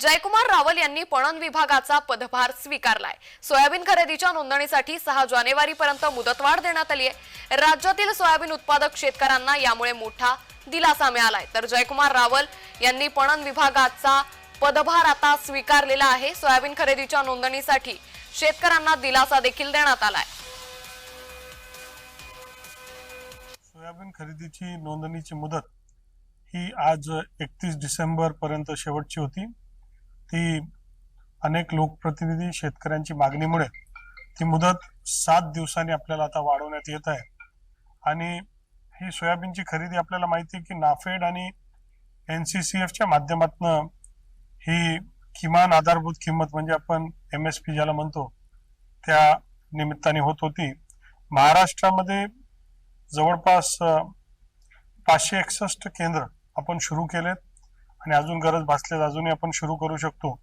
जयकुमार रावल यांनी पणन विभागाचा पदभार स्वीकारलाय. सोयाबीन खरेदीच्या नोंदणीसाठी सहा जानेवारीपर्यंत मुदतवाढ देण्यात आली आहे राज्यातील सोयाबीन उत्पादक शेतकऱ्यांना यामुळे मोठा दिलासा मिळालाय. तर जयकुमार रावल यांनी पणन विभागाचा पदभार आता स्वीकारलेला आहे. सोयाबीन खरेदीच्या नोंदणीसाठी शेतकऱ्यांना दिलासा देखील देण्यात आलाय. सोयाबीन खरेदीची नोंदणीची मुदत ही आज एकतीस डिसेंबर पर्यंत शेवटची होती. ती अनेक लोकप्रतिनिधी शेतकऱ्यांची मागणीमुळे ती मुदत सात दिवसांनी आपल्याला आता वाढवण्यात येत आहे. आणि ही सोयाबीनची खरेदी आपल्याला माहिती आहे की नाफेड आणि एन सी सी एफच्या माध्यमातून ही किमान आधारभूत किंमत म्हणजे आपण एम एस पी ज्याला म्हणतो त्या निमित्ताने होत होती. महाराष्ट्रामध्ये जवळपास पाचशे एकसष्ट केंद्र आपण सुरू केलेत. आणि अजून गरज भासल्यास अजूनही आपण सुरू करू शकतो.